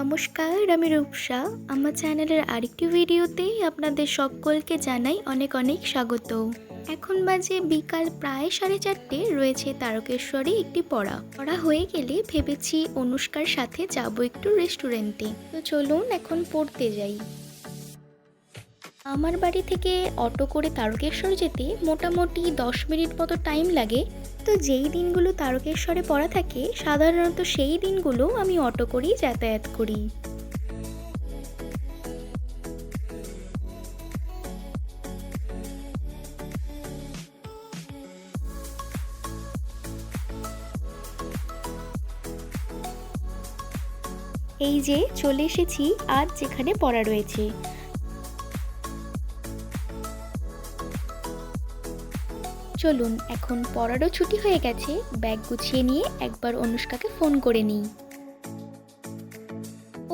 নমস্কার, আমি রূপসা। আমার চ্যানেলের আরেকটি ভিডিওতে আপনাদের সকলকে জানাই অনেক অনেক স্বাগত। এখন বাজে বিকাল প্রায় সাড়ে চারটে, রয়েছে তারকেশ্বরে একটি পড়া। পড়া হয়ে গেলে ভেবেছি অনুষ্কার সাথে যাব একটু রেস্টুরেন্টে তো চলুন এখন পড়তে যাই। আমার বাড়ি থেকে অটো করে তারকেশ্বর যেতে মোটামুটি দশ মিনিট মতো টাইম লাগে। তো যেই দিনগুলো তারকেশ্বরে পড়া থাকে, সাধারণত সেই দিনগুলো আমি অটো করেই যাতায়াত করি। এই যে চলে এসেছি, আজ যেখানে পড়া রয়েছে। চলুন, এখন পড়ারও ছুটি হয়ে গেছে, ব্যাগ গুছিয়ে নিয়ে একবার অনুষ্কাকে ফোন করে নিই।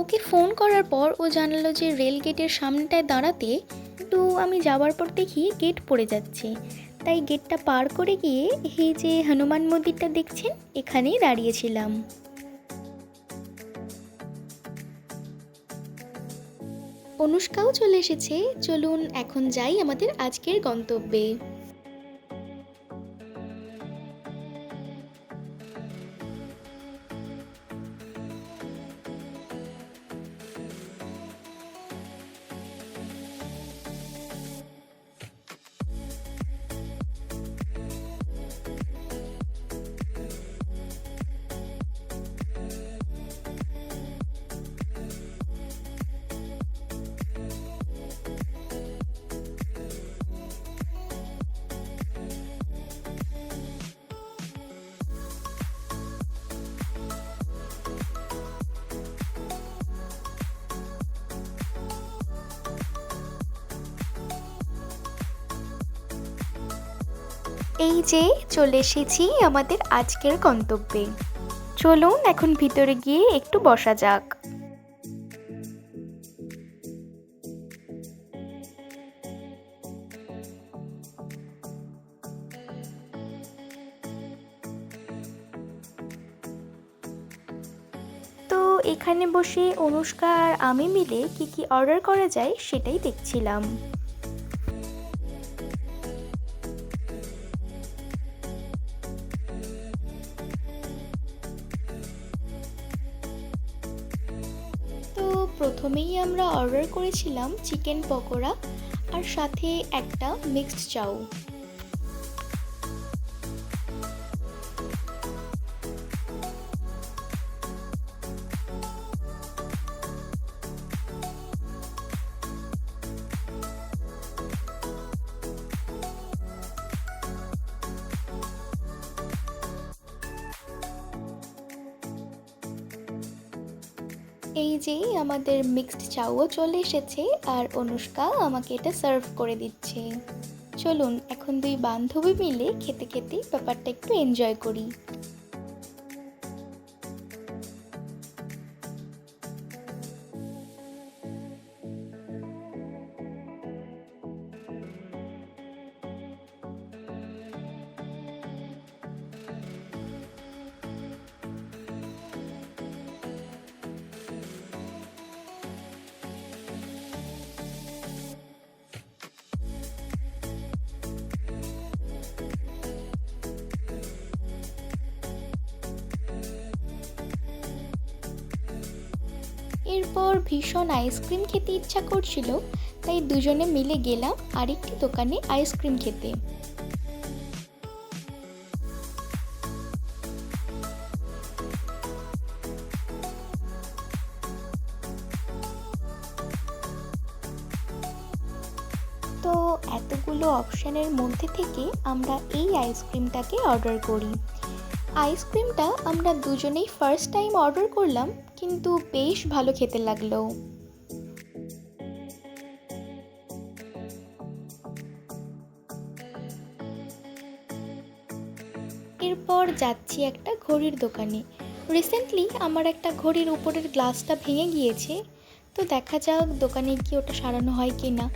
ওকে ফোন করার পর ও জানালো যে রেল গেটের সামনেটায় দাঁড়াতে কিন্তু আমি যাওয়ার পর দেখি গেট পড়ে যাচ্ছে। তাই গেটটা পার করে গিয়ে এই যে হনুমান মন্দিরটা দেখছেন, এখানেই দাঁড়িয়েছিলাম অনুষ্কাও চলে এসেছে, চলুন এখন যাই আমাদের আজকের গন্তব্যে। এই যে চলে এসেছি আমাদের আজকের গন্তব্যে। চলুন এখন ভিতরে গিয়ে একটু বসা যাক। তো এখানে বসে অনুষ্কা আর আমি মিলে কি কি অর্ডার করা যায় সেটাই দেখছিলাম। প্রথমেই আমরা অর্ডার করেছিলাম চিকেন পকোড়া আর সাথে একটা মিক্সড চাউ। এই যে আমাদের মিক্সড চাউও চলে এসেছে আর অনুষ্কা আমাকে এটা সার্ভ করে দিচ্ছে। চলুন, এখন দুই বান্ধবী মিলে খেতে খেতে ব্যাপারটা একটু এনজয় করি। এরপর ভীষণ আইসক্রিম খেতে ইচ্ছা করছিল, তাই দুজনে মিলে গেলাম আরেকটি দোকানে আইসক্রিম খেতে। তো এতগুলো অপশানের মধ্যে থেকে আমরা এই আইসক্রিমটাকে অর্ডার করি। আইসক্রিমটা আমরা দুজনেই ফার্স্ট টাইম অর্ডার করলাম, কিন্তু বেশ ভালো খেতে লাগল। এরপর যাচ্ছি একটা ঘড়ির দোকানে। রিসেন্টলি আমার একটা ঘড়ির উপরের গ্লাসটা ভেঙে গিয়েছে, তো দেখা যাক দোকানে গিয়ে ওটা সারানো হয় কি না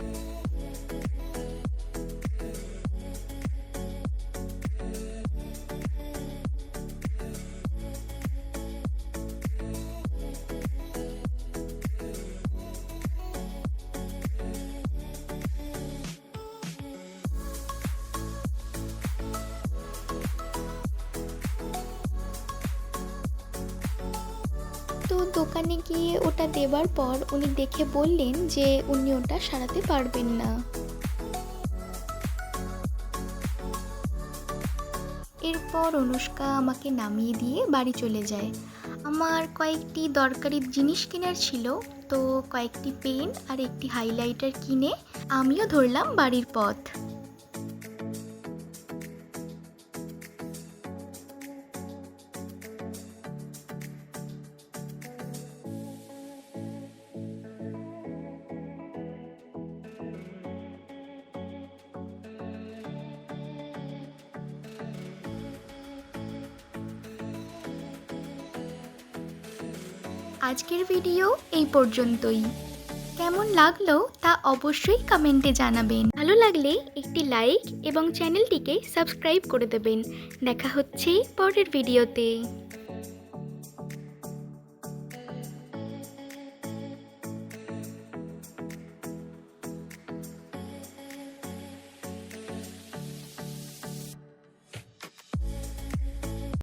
কিন্তু দোকানে গিয়ে ওটা দেওয়ার পর উনি দেখে বললেন যে উনি ওটা সারাতে পারবেন না। এরপর অনুষ্কা আমাকে নামিয়ে দিয়ে বাড়ি চলে যায়। আমার কয়েকটি দরকারি জিনিস কেনার ছিল, তো কয়েকটি পেন আর একটি হাইলাইটার কিনে আমিও ধরলাম বাড়ির পথ। আজকের ভিডিও এই পর্যন্তই। কেমন লাগল তা অবশ্যই কমেন্টে জানাবেন। ভালো লাগলে একটি লাইক এবং চ্যানেলটিকে সাবস্ক্রাইব করে দেবেন। দেখা হচ্ছে পরের ভিডিওতে।